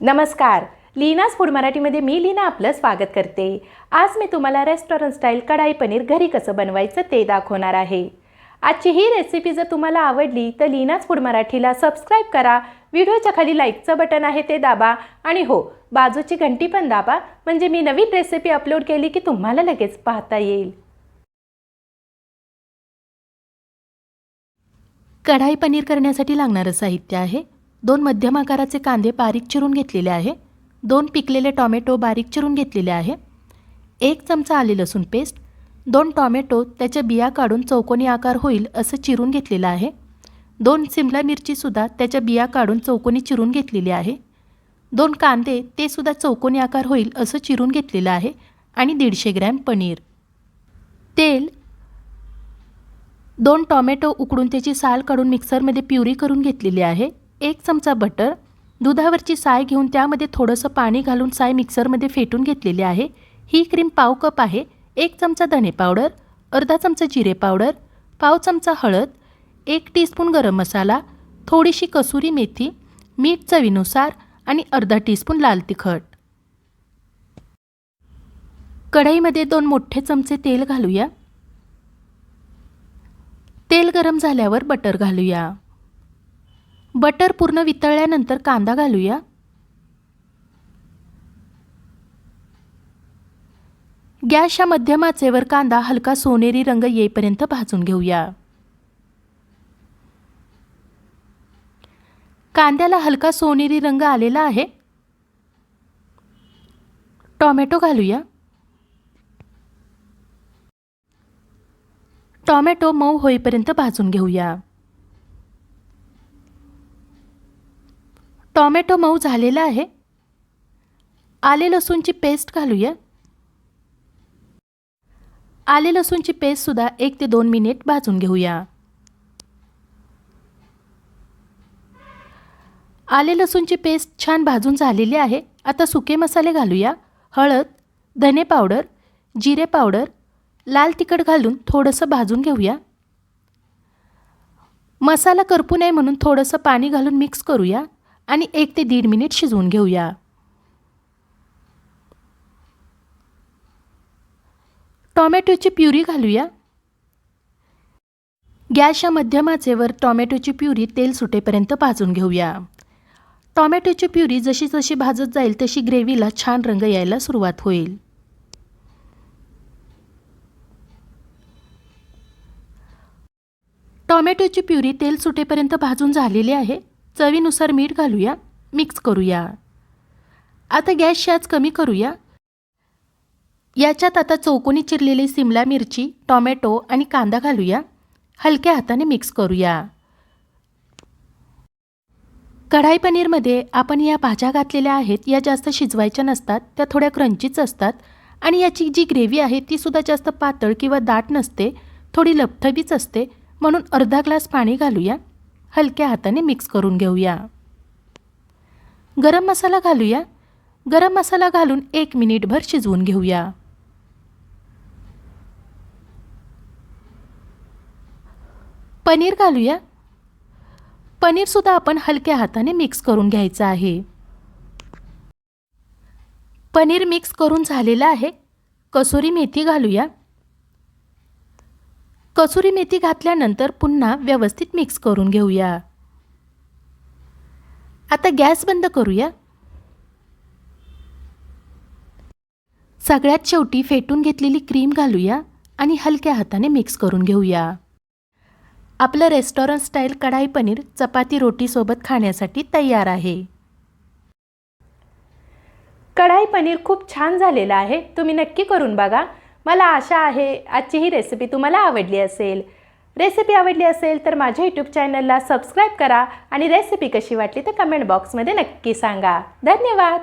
नमस्कार. लीनाज फूड मराठीमध्ये मी लीना आपलं स्वागत करते. आज मी तुम्हाला रेस्टॉरंट स्टाईल कढाई पनीर घरी कसं बनवायचं ते दाखवणार आहे. आजची ही रेसिपी जर तुम्हाला आवडली तर लीनाज फूड मराठीला सबस्क्राईब करा. व्हिडिओच्या खाली लाईकचं बटन आहे ते दाबा. आणि हो बाजूची घंटी पण दाबा. म्हणजे मी नवीन रेसिपी अपलोड केली की तुम्हाला लगेच पाहता येईल. कढाई पनीर करण्यासाठी लागणारं साहित्य आहे दोन मध्यम आकाराचे कांदे बारीक चिरून घेतलेले आहे. दोन पिकलेले टॉमॅटो बारीक चिरून घेतलेले आहे. एक चमचा आले लसूण पेस्ट. दोन टॉमॅटो त्याच्या बिया काढून चौकोनी आकार होईल असं चिरून घेतलेलं आहे. दोन सिमला मिरचीसुद्धा त्याच्या बिया काढून चौकोनी चिरून घेतलेली आहे. दोन कांदे ते सुद्धा चौकोनी आकार होईल असं चिरून घेतलेलं आहे आणि दीडशे ग्रॅम पनीर. तेल. दोन टॉमॅटो उकडून त्याची साल काढून मिक्सरमध्ये प्युरी करून घेतलेली आहे. एक चमचा बटर दुधावरची साय घेऊन त्यामध्ये थोडंसं पाणी घालून साय मिक्सरमध्ये फेटून घेतलेली आहे. ही क्रीम पाव कप आहे. एक चमचा धणे पावडर अर्धा चमचा जिरे पावडर पाव चमचा हळद एक टीस्पून गरम मसाला थोडीशी कसुरी मेथी मीठ चवीनुसार आणि अर्धा टीस्पून लाल तिखट. कढईमध्ये दोन मोठे चमचे तेल घालूया. तेल गरम झाल्यावर बटर घालूया. बटर पूर्ण वितळल्यानंतर कांदा घालूया. गॅसच्या मध्यमाचेवर कांदा हलका सोनेरी रंग येईपर्यंत भाजून घेऊया. कांद्याला हलका सोनेरी रंग आलेला आहे. टॉमॅटो घालूया. टॉमॅटो मऊ होईपर्यंत भाजून घेऊया. टॉमॅटो मऊ झालेला आहे. आले लसूणची पेस्ट घालूया. आले लसूणची पेस्टसुद्धा एक ते दोन मिनिट भाजून घेऊया. आले लसूणची पेस्ट छान भाजून झालेली आहे. आता सुके मसाले घालूया. हळद धने पावडर जिरे पावडर लाल तिखट घालून थोडंसं भाजून घेऊया. मसाला करपू नये म्हणून थोडंसं पाणी घालून मिक्स करूया. आणि एक ते दीड मिनिट शिजवून घेऊया. टॉमॅटोची प्युरी घालूया. गॅसच्या मध्यम आचेवर टॉमॅटोची प्युरी तेल सुटेपर्यंत भाजून घेऊया. टॉमॅटोची प्युरी जशी जशी भाजत जाईल तशी ग्रेव्हीला छान रंग यायला सुरुवात होईल. टॉमॅटोची प्युरी तेल सुटेपर्यंत भाजून झालेली आहे. चवीनुसार मीठ घालूया मिक्स करूया. आता गॅस आच कमी करूया. याच्यात आता चौकोनी चिरलेली सिमला मिरची टॉमॅटो आणि कांदा घालूया. हलक्या हाताने मिक्स करूया. कढाई पनीरमध्ये आपण या भाज्या घातलेल्या आहेत या जास्त शिजवायच्या नसतात त्या थोड्या क्रंचीच असतात आणि याची जी ग्रेव्ही आहे तीसुद्धा जास्त पातळ किंवा दाट नसते थोडी लपथबीच असते म्हणून अर्धा ग्लास पाणी घालूया. हलक्या हाताने मिक्स करून घेऊया. गरम मसाला घालूया. गरम मसाला घालून एक मिनिटभर शिजवून घेऊया. पनीर घालूया. पनीरसुद्धा आपण हलक्या हाताने मिक्स करून घ्यायचं आहे. पनीर मिक्स करून झालेलं आहे. कसुरी मेथी घालूया. कसुरी मेथी घातल्यानंतर पुन्हा व्यवस्थित मिक्स करून घेऊया. आता गॅस बंद करूया. सगळ्यात शेवटी फेटून घेतलेली क्रीम घालूया आणि हलक्या हाताने मिक्स करून घेऊया. आपलं रेस्टॉरंट स्टाईल कढाई पनीर चपाती रोटीसोबत खाण्यासाठी तयार आहे. कढाई पनीर खूप छान झालेलं आहे. तुम्ही नक्की करून बघा. मला आशा आहे आजची ही रेसिपी तुम्हाला आवडली असेल. रेसिपी आवडली असेल तर माझ्या यूट्यूब चॅनलला सबस्क्राईब करा आणि रेसिपी कशी वाटली तर कमेंट बॉक्समध्ये नक्की सांगा. धन्यवाद!